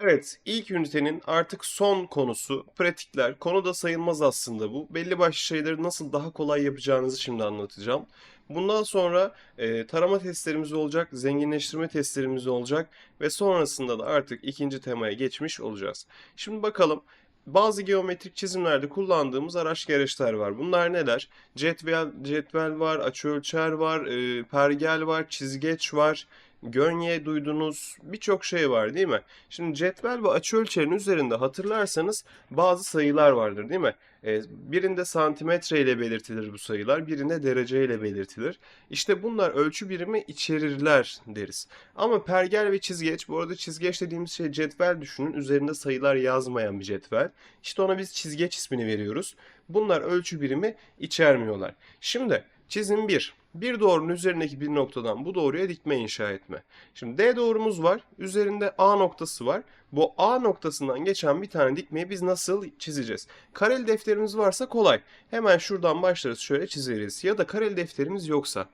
Evet, ilk ünitenin artık son konusu pratikler. Konu da sayılmaz aslında bu. Belli başlı şeyleri nasıl daha kolay yapacağınızı şimdi anlatacağım. Bundan sonra e, tarama testlerimiz olacak, zenginleştirme testlerimiz olacak ve sonrasında da artık ikinci temaya geçmiş olacağız. Şimdi bakalım bazı geometrik çizimlerde kullandığımız araç gereçler var. Bunlar neler? Cetvel, cetvel var, açıölçer var, e, pergel var, çizgeç var, gönye duydunuz birçok şey var değil mi? Şimdi cetvel ve açıölçerin üzerinde hatırlarsanız bazı sayılar vardır değil mi? Ee, birinde santimetre ile belirtilir bu sayılar, birinde derece ile belirtilir. İşte bunlar ölçü birimi içerirler deriz. Ama pergel ve çizgeç, bu arada çizgeç dediğimiz şey cetvel düşünün, üzerinde sayılar yazmayan bir cetvel. İşte ona biz çizgeç ismini veriyoruz. Bunlar ölçü birimi içermiyorlar. Şimdi çizim 1. Bir doğrunun üzerindeki bir noktadan bu doğruya dikme inşa etme. Şimdi D doğrumuz var. Üzerinde A noktası var. Bu A noktasından geçen bir tane dikmeyi biz nasıl çizeceğiz? Kareli defterimiz varsa kolay. Hemen şuradan başlarız şöyle çizeriz. Ya da kareli defterimiz yoksa.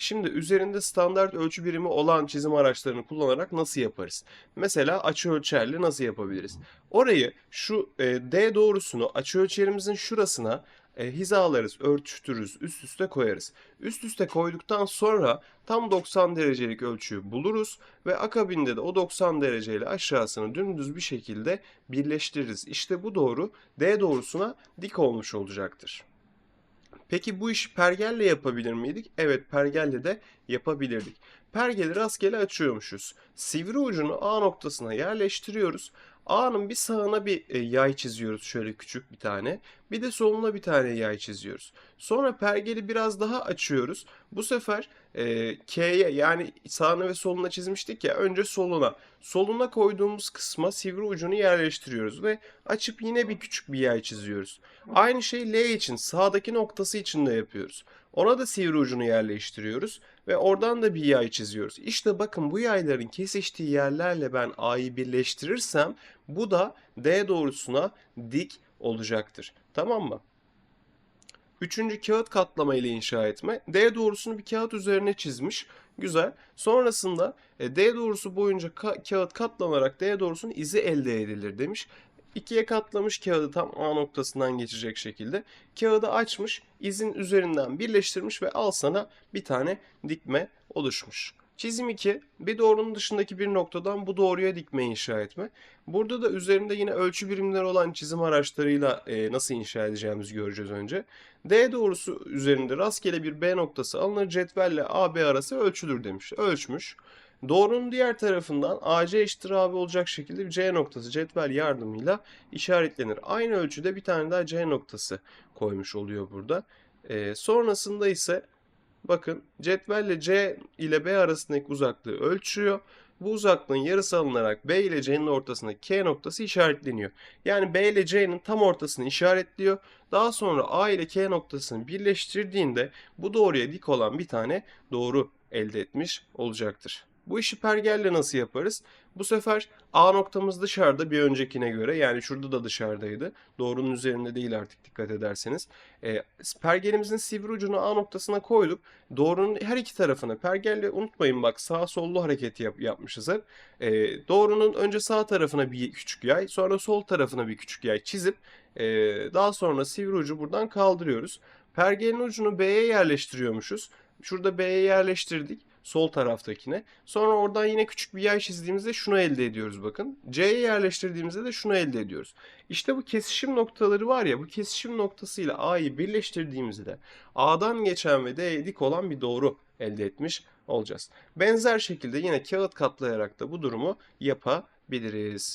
Şimdi üzerinde standart ölçü birimi olan çizim araçlarını kullanarak nasıl yaparız? Mesela açı ölçerle nasıl yapabiliriz? Orayı şu e, D doğrusunu açı ölçerimizin şurasına e, hizalarız, ölçtürürüz, üst üste koyarız. Üst üste koyduktan sonra tam 90 derecelik ölçüyü buluruz ve akabinde de o 90 dereceyle aşağısını dümdüz bir şekilde birleştiririz. İşte bu doğru D doğrusuna dik olmuş olacaktır. Peki bu işi pergelle yapabilir miydik? Evet pergelle de yapabilirdik. Pergeli rastgele açıyormuşuz. Sivri ucunu A noktasına yerleştiriyoruz. A'nın bir sağına bir e, yay çiziyoruz şöyle küçük bir tane. Bir de soluna bir tane yay çiziyoruz. Sonra pergeli biraz daha açıyoruz. Bu sefer e, K'ye yani sağına ve soluna çizmiştik ya önce soluna. Soluna koyduğumuz kısma sivri ucunu yerleştiriyoruz ve açıp yine bir küçük bir yay çiziyoruz. Aynı şey L için sağdaki noktası için de yapıyoruz. Ona da sivri ucunu yerleştiriyoruz ve oradan da bir yay çiziyoruz. İşte bakın bu yayların kesiştiği yerlerle ben A'yı birleştirirsem bu da D doğrusuna dik olacaktır. Tamam mı? Üçüncü kağıt katlama ile inşa etme. D doğrusunu bir kağıt üzerine çizmiş. Güzel. Sonrasında e, D doğrusu boyunca ka- kağıt katlanarak D doğrusunun izi elde edilir demiş. İkiye katlamış kağıdı tam A noktasından geçecek şekilde. Kağıdı açmış, izin üzerinden birleştirmiş ve al sana bir tane dikme oluşmuş. Çizim 2. Bir doğrunun dışındaki bir noktadan bu doğruya dikme inşa etme. Burada da üzerinde yine ölçü birimleri olan çizim araçlarıyla e, nasıl inşa edeceğimizi göreceğiz önce. D doğrusu üzerinde rastgele bir B noktası alınır cetvelle AB arası ölçülür demiş. Ölçmüş. Doğrunun diğer tarafından AC eşittir AB olacak şekilde bir C noktası cetvel yardımıyla işaretlenir. Aynı ölçüde bir tane daha C noktası koymuş oluyor burada. E, sonrasında ise bakın cetvelle C ile B arasındaki uzaklığı ölçüyor. Bu uzaklığın yarısı alınarak B ile C'nin ortasındaki K noktası işaretleniyor. Yani B ile C'nin tam ortasını işaretliyor. Daha sonra A ile K noktasını birleştirdiğinde bu doğruya dik olan bir tane doğru elde etmiş olacaktır. Bu işi pergelle nasıl yaparız? Bu sefer A noktamız dışarıda bir öncekine göre yani şurada da dışarıdaydı. Doğrunun üzerinde değil artık dikkat ederseniz. E, pergelimizin sivri ucunu A noktasına koyduk. Doğrunun her iki tarafını pergelle unutmayın bak sağ sollu hareketi yap, yapmışız hep. E, doğrunun önce sağ tarafına bir küçük yay sonra sol tarafına bir küçük yay çizip e, daha sonra sivri ucu buradan kaldırıyoruz. Pergelin ucunu B'ye yerleştiriyormuşuz. Şurada B'ye yerleştirdik sol taraftakine. Sonra oradan yine küçük bir yay çizdiğimizde şunu elde ediyoruz bakın. C'ye yerleştirdiğimizde de şunu elde ediyoruz. İşte bu kesişim noktaları var ya bu kesişim noktasıyla A'yı birleştirdiğimizde A'dan geçen ve D'ye dik olan bir doğru elde etmiş olacağız. Benzer şekilde yine kağıt katlayarak da bu durumu yapabiliriz.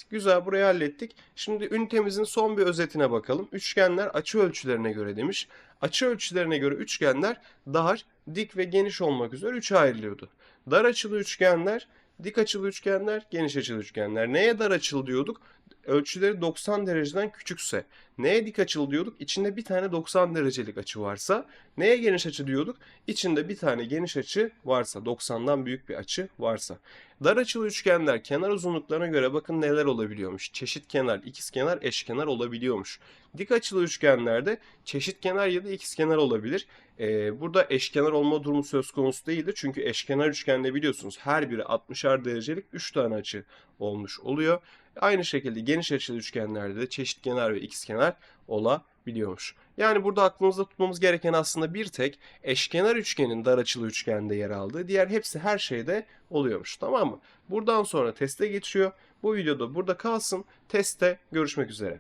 Güzel burayı hallettik. Şimdi ünitemizin son bir özetine bakalım. Üçgenler açı ölçülerine göre demiş. Açı ölçülerine göre üçgenler dar, dik ve geniş olmak üzere üçe ayrılıyordu. Dar açılı üçgenler, dik açılı üçgenler, geniş açılı üçgenler. Neye dar açılı diyorduk? Ölçüleri 90 dereceden küçükse. Neye dik açılı diyorduk? İçinde bir tane 90 derecelik açı varsa. Neye geniş açı diyorduk? İçinde bir tane geniş açı varsa. 90'dan büyük bir açı varsa. Dar açılı üçgenler kenar uzunluklarına göre bakın neler olabiliyormuş. Çeşit kenar, ikiz kenar, eşkenar olabiliyormuş. Dik açılı üçgenlerde çeşit kenar ya da ikiz kenar olabilir. Ee, burada eşkenar olma durumu söz konusu değildir. Çünkü eşkenar üçgende biliyorsunuz her biri 60'ar derecelik 3 tane açı olmuş oluyor. Aynı şekilde geniş açılı üçgenlerde de çeşitkenar ve ikizkenar olabiliyormuş. Yani burada aklımızda tutmamız gereken aslında bir tek eşkenar üçgenin dar açılı üçgende yer aldığı, diğer hepsi her şeyde oluyormuş. Tamam mı? Buradan sonra teste geçiyor. Bu videoda burada kalsın. Testte görüşmek üzere.